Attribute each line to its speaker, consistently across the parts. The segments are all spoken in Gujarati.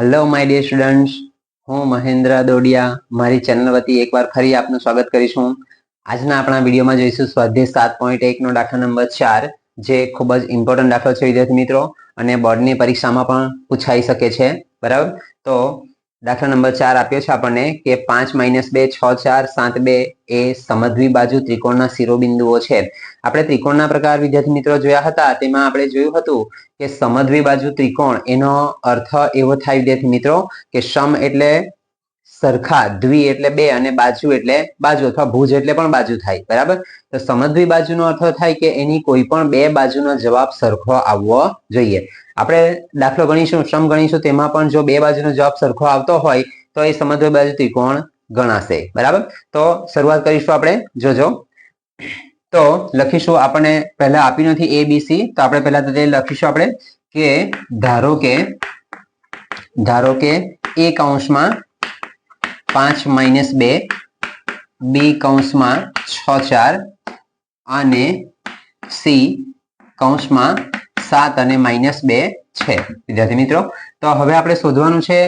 Speaker 1: હેલો માય ડિયર સ્ટુડન્ટ્સ હું મહેન્દ્ર દોડિયા, મારી ચેનલ વતી એકવાર ફરી આપનું સ્વાગત કરીશું. આજના આપણા વિડીયોમાં જોઈશું સ્વાધ્યાય સાત પોઈન્ટ એકનો દાખલા નંબર ચાર, જે ખૂબ જ ઇમ્પોર્ટન્ટ દાખલો છે, વિદ્યાર્થી મિત્રો, અને બોર્ડની પરીક્ષામાં પણ પૂછાઈ શકે છે. બરાબર? તો દાખલા નંબર ચાર આપ્યો છે આપણને કે પાંચ માઇનસ બે, છ ચાર, સાત બે એ સમધવી બાજુ ત્રિકોણના શિરોબિંદુઓ છે. આપણે ત્રિકોણના પ્રકાર વિદ્યાર્થી મિત્રો જોયા હતા. તેમાં આપણે જોયું હતું કે સમધવી બાજુ ત્રિકોણ એનો અર્થ એવો થાય વિદ્યાર્થી મિત્રો કે સમ એટલે સરખા, દ્વિ એટલે બે અને બાજુ એટલે બાજુ અથવા ભુજ એટલે પણ બાજુ થાય. બરાબર? તો સમધવી બાજુનો અર્થ થાય કે એની કોઈ પણ બે બાજુનો જવાબ સરખો આવવો જોઈએ. આપણે દાખલો ગણીશું, સમ ગણીશું, તેમાં પણ જો બે બાજુનો જવાબ સરખો આવતો હોય, તો એ સમગ્ર બાજુ ત્રિકોણ ગણાશે. બરાબર? તો શરૂઆત કરીશું આપણે. જોજો. તો લખીશું, આપણને પહેલા આપી નથી એ બી સી તો આપણે પહેલા તે લખીશું આપણે કે ધારો કે ધારો કે એ કૌંસમાં પાંચ માઇનસ બે બી કૌંસમાં છ ચાર, અને સી કૌંસમાં સાત અને માઇનસ બે છે. વિદ્યાર્થી મિત્રો, તો હવે આપણે શોધવાનું છે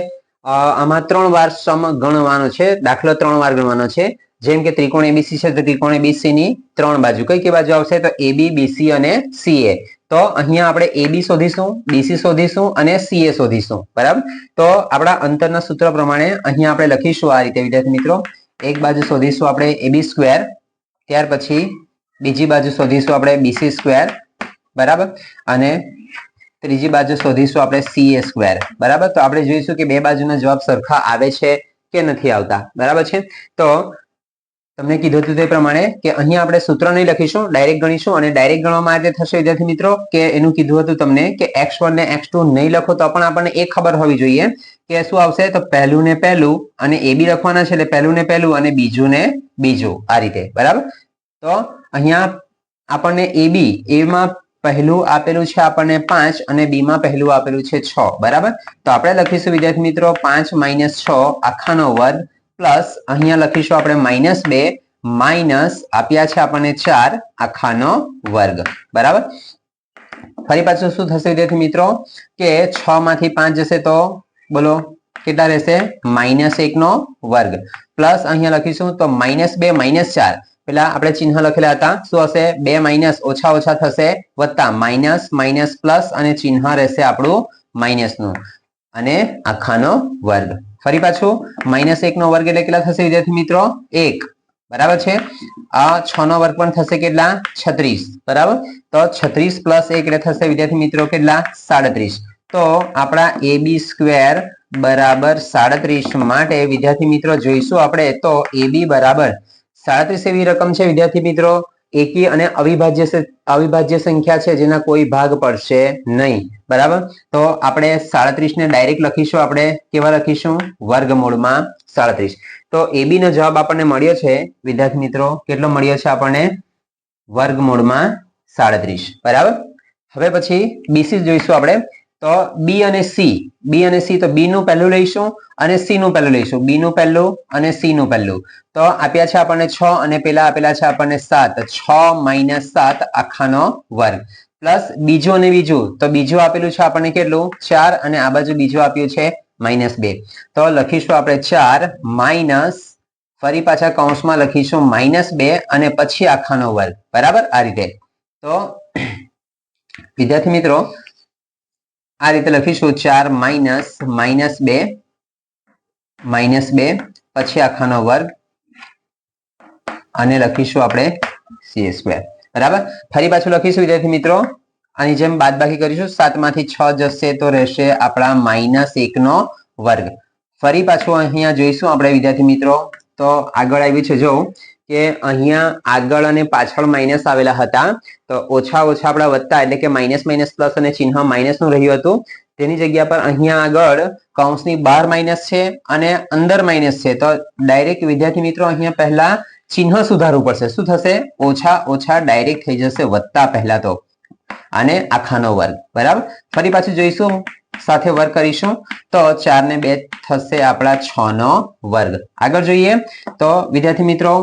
Speaker 1: આમાં ત્રણ વાર સમ ગણવાનો છે, દાખલો ત્રણ વાર ગણવાનો છે. જેમ કે ત્રિકોણ એબીસી છે, તો ત્રિકોણ એબીસી ની ત્રણ બાજુ. કઈ કઈ બાજુ આવશે? તો એબી બીસી અને સીએ તો અહીંયા આપણે એબી શોધીશું બીસી શોધીશું અને સીએ શોધીશું. બરાબર? તો આપણા અંતરના સૂત્ર પ્રમાણે અહીંયા આપણે લખીશું આ રીતે, વિદ્યાર્થી મિત્રો. એક બાજુ શોધીશું આપણે એબી સ્ક્વેર ત્યાર પછી બીજી બાજુ શોધીશું આપણે બીસી સ્ક્વેર બરાબર? અને ત્રીજી બાજુ શોધીશું આપણે સીએ સ્ક્વેર બરાબર? તો આપણે જોઈશું કે બે બાજુના જવાબ સરખા આવે છે કે નથી આવતા. બરાબર છે? તો તમને કીધું હતું તે પ્રમાણે કે અહીંયા આપણે સૂત્ર નહીં લખીશું ડાયરેક્ટ ગણીશું અને ડાયરેક્ટ ગણવામાં આજે થશે, વિદ્યાર્થી મિત્રો, કે એનું કીધું હતું તમને કે એક્સ વન ને એક્સ ટુ નહીં લખો તો પણ આપણને એ ખબર હોવી જોઈએ કે શું આવશે? તો પહેલું ને પહેલું અને એ બી લખવાના છે એટલે પહેલું ને પહેલું અને બીજું ને બીજું આ રીતે. બરાબર? તો અહીંયા આપણને એ બી, એમાં પહેલું આપેલું છે આપણને પાંચ અને બી માં પહેલું આપેલું છે છ. બરાબર? તો આપણે લખીશું, વિદ્યાર્થી મિત્રો, પાંચ માઇનસ છ આખાનો વર્ગ પ્લસ અહીંયા લખીશું આપણે માઇનસ બે, માઇનસ આપ્યા છે આપણને ચાર આખાનો વર્ગ. બરાબર? ફરી પાછું શું થશે, વિદ્યાર્થી મિત્રો? કે છ માંથી પાંચ જશે તો? બોલો, કેટલા રહેશે? માઇનસ એક નો વર્ગ. પ્લસ અહીંયા લખીશું તો માઇનસ બે, માઇનસ ચાર. પેલા આપણે ચિહ્ન લખેલા હતા. શું હશે? બે માઇનસ ઓછા ઓછા થશે વત્તા માઇનસ માઇનસ પ્લસ અને ચિહ્ન રહેશે આપણું માઇનસનું અને આખાનો વર્ગ. ફરી પાછું. માઇનસ એક નો વર્ગ એટલે કેટલા થશે વિદ્યાર્થી મિત્રો? એક. બરાબર છે? આ છ નો વર્ગ પણ થશે કેટલા? છત્રીસ. બરાબર? તો છત્રીસ પ્લસ એક એટલે થશે વિદ્યાર્થી મિત્રો કેટલા? સાડત્રીસ. તો આપણા એ બી સ્ક્વેર બરાબર સાડત્રીસ માટે વિદ્યાર્થી મિત્રો જોઈશું આપણે. તો એ બી બરાબર સાડત્રીસ એવી રકમ છે, વિદ્યાર્થી મિત્રો. એકી અને અવિભાજ્ય અવિભાજ્ય સંખ્યા છે, જેના કોઈ ભાગ પડશે નહીં. બરાબર? તો આપણે સાડત્રીસ ને ડાયરેક્ટ લખીશું, આપણે કેવા લખીશું? વર્ગમૂળમાં સાડત્રીસ. તો એબી નો જવાબ આપણને મળ્યો છે, વિદ્યાર્થી મિત્રો, કેટલો મળ્યો છે આપણને? વર્ગમૂળમાં સાડત્રીસ. બરાબર? હવે પછી બીસી જોઈશું આપણે. તો બી અને સી બી અને સી તો બી નું પહેલું લઈશું અને સી નું પહેલું લઈશું. બી નું પહેલું અને સી નું પહેલું. તો આપ્યા છે આપણને છ અને પેલા આપેલા છે આપણને સાત. છ માઇનસ સાત આખાનો વર્ગ. પ્લસ બીજું અને બીજું. તો બીજું આપેલું છે આપણને કેટલું? ચાર અને આ બાજુ બીજું આપ્યું છે માઇનસ બે. તો લખીશું આપણે ચાર માઇનસ ફરી પાછા કૌંસમાં લખીશું માઇનસ બે અને પછી આખાનો વર્ગ. બરાબર? આ રીતે. તો વિદ્યાર્થી મિત્રો આ રીતે લખીશું ચાર માઇનસ માઇનસ બે માઇનસ બે, પછી આખાનો વર્ગ, અને લખીશું આપણે સી સ્ક્વેર. બરાબર? ફરી પાછું લખીશું વિદ્યાર્થી મિત્રો. આની જેમ બાદબાકી કરીશું. સાતમાંથી છ જશે તો રહેશે આપણા માઇનસ એક નો વર્ગ. ફરી પાછું અહીંયા જોઈશું આપણે વિદ્યાર્થી મિત્રો. તો આગળ આવ્યું છે, જો કે અહીંયા આગળ અને પાછળ માઇનસ આવેલા હતા, તો ઓછા ઓછા આપણા વધતા, એટલે કે માઇનસ માઇનસ પ્લસ અને ચિહ્ન માઇનસનું રહ્યું હતું. તેની જગ્યા પર અહીંયા આગળ કૌંસની બહાર માઇનસ છે અને અંદર માઇનસ છે. તો ડાયરેક્ટ વિદ્યાર્થી મિત્રો અહીંયા પહેલા ચિહ્ન સુધારવું પડશે. શું થશે? ઓછા ઓછા ડાયરેક્ટ થઈ જશે વધતા પહેલા તો. અને આખાનો વર્ગ. બરાબર? ફરી પાછું જોઈશું. સાથે વર્ગ કરીશું. તો ચાર ને બે થશે આપણા છ નો વર્ગ. આગળ જોઈએ. તો વિદ્યાર્થી મિત્રો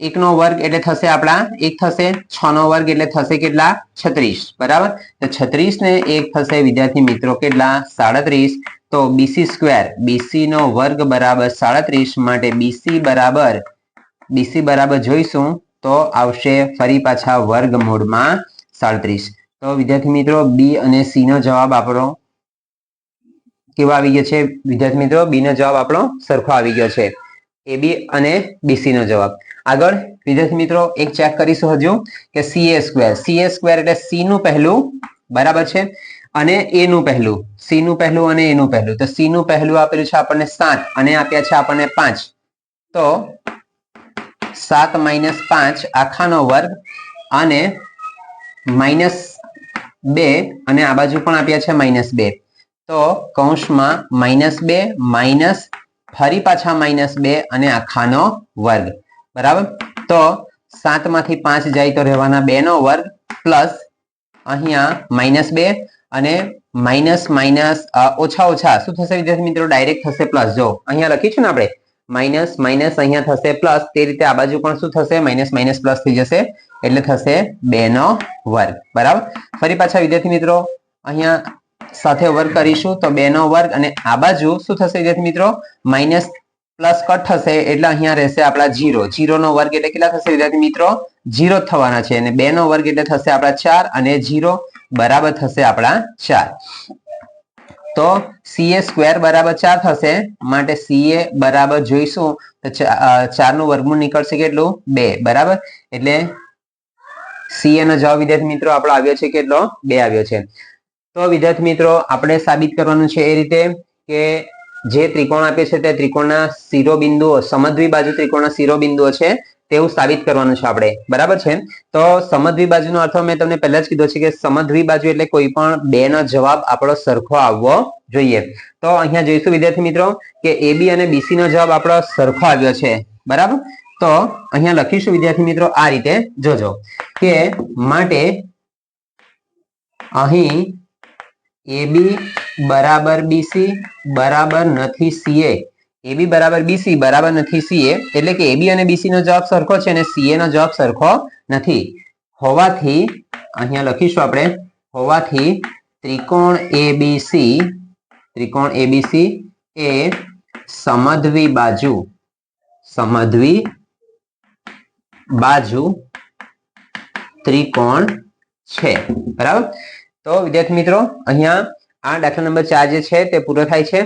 Speaker 1: એકનો વર્ગ એટલે થશે આપણા એક થશે છ નો વર્ગ એટલે થશે કેટલા? છત્રીસ. બરાબર? તો છત્રીસ ને એક થશે, વિદ્યાર્થી મિત્રો કેટલા? સાડત્રીસ. તો બીસી સ્ક્વેર બીસી નો વર્ગ બરાબર સાડત્રીસ માટે બીસી બરાબર બીસી બરાબર જોઈશું તો આવશે ફરી પાછા વર્ગ મૂળમાં સાડત્રીસ. તો વિદ્યાર્થી મિત્રો બી અને સી નો જવાબ આપણો કેવો આવી ગયો છે? વિદ્યાર્થી મિત્રો બી નો જવાબ આપણો સરખો આવી ગયો છે. એ બી અને બીસી નો જવાબ. આગળ વિદ્યાર્થી મિત્રો એક ચેક કરીશું હજુ કે C A square C A square એટલે સી નું પહેલું, બરાબર છે? અને એ નું પહેલું. સી નું પહેલું અને એ નું પહેલું. તો સી નું પહેલું આપેલું છે આપણને સાત અને આપ્યા છે આપણને પાંચ. તો સાત માઇનસ પાંચ આખાનો વર્ગ અને માઇનસ બે અને આ બાજુ પણ આપ્યા છે માઇનસ બે. તો કૌંસમાં માઇનસ બે માઇનસ ફરી પાછા માઇનસ બે અને આખાનો વર્ગ. બરાબર? તો સાતમાંથી પાંચ જાય તો રહેવાના બે નો વર્ગ પ્લસ અહીંયા માઇનસ બે અને માઇનસ માઇનસ ઓછા ઓછા. શું થશે વિદ્યાર્થી મિત્રો? ડાયરેક્ટ થશે પ્લસ જો, અહીંયા લખીશું ને આપણે? માઇનસ માઇનસ અહીંયા થશે પ્લસ તે રીતે આ બાજુ પણ શું થશે? માઇનસ માઇનસ પ્લસ થઈ જશે. એટલે થશે બે નો વર્ગ. બરાબર? ફરી પાછા વિદ્યાર્થી મિત્રો, અહીંયા સાથે વર્ગ કરીશું, તો બે નો વર્ગ અને આ બાજુ શું થશે વિદ્યાર્થી મિત્રો? માઇનસ પ્લસ કટ થશે, એટલે અહીંયા રહેશે આપણા જીરો જીરો નો વર્ગ એટલે કેટલા થશે વિદ્યાર્થી મિત્રો? જીરો થવાના છે અને બે નો વર્ગ એટલે થશે આપણા ચાર અને જીરો બરાબર થશે આપણા ચાર. તો સીએ સ્ક્વેર બરાબર ચાર થશે, માટે સીએ બરાબર જોઈશું, તો ચારનું વર્ગમૂળ નીકળશે કેટલું? બે. બરાબર? એટલે સીએ નો જવાબ વિદ્યાર્થી મિત્રો આપણો આવ્યો છે કેટલો? બે આવ્યો છે. તો વિદ્યાર્થી મિત્રો, આપણે સાબિત કરવાનું છે એ રીતે કે જે ત્રિકોણ આપે છે તે ત્રિકોણના શિરોબિંદુઓ, સમદ્વી બાજુ ત્રિકોણના શિરોબિંદુઓ છે તેવું સાબિત કરવાનું છે આપણે. બરાબર છે? તો સમદ્વી બાજુનો અર્થ મેં તમને પહેલા જ કીધો છે કે સમદ્વી બાજુ એટલે કોઈ પણ બે નો જવાબ આપણો સરખો આવવો જોઈએ. તો અહીંયા જોઈશું વિદ્યાર્થી મિત્રો કે એ બી અને બીસી નો જવાબ આપણો સરખો આવ્યો છે. બરાબર? તો અહીંયા લખીશું વિદ્યાર્થી મિત્રો આ રીતે. જોજો કે માટે અહીં એ બી બરાબર બીસી બરાબર નથી સીએ એ. બી બરાબર બીસી બરાબર નથી સીએ એટલે કે એબી અને બીસી નો જવાબ સરખો છે અને સીએ નો જવાબ સરખો નથી. હોવાથી અહીંયા લખીશું આપણે. હોવાથી ત્રિકોણ એબીસી ત્રિકોણ એબીસી એ સમધવી બાજુ. સમધવી બાજુ ત્રિકોણ છે. બરાબર? તો વિદ્યાર્થી મિત્રો અહીંયા આ દાખલા નંબર ચાર જે છે તે પૂરો થાય છે.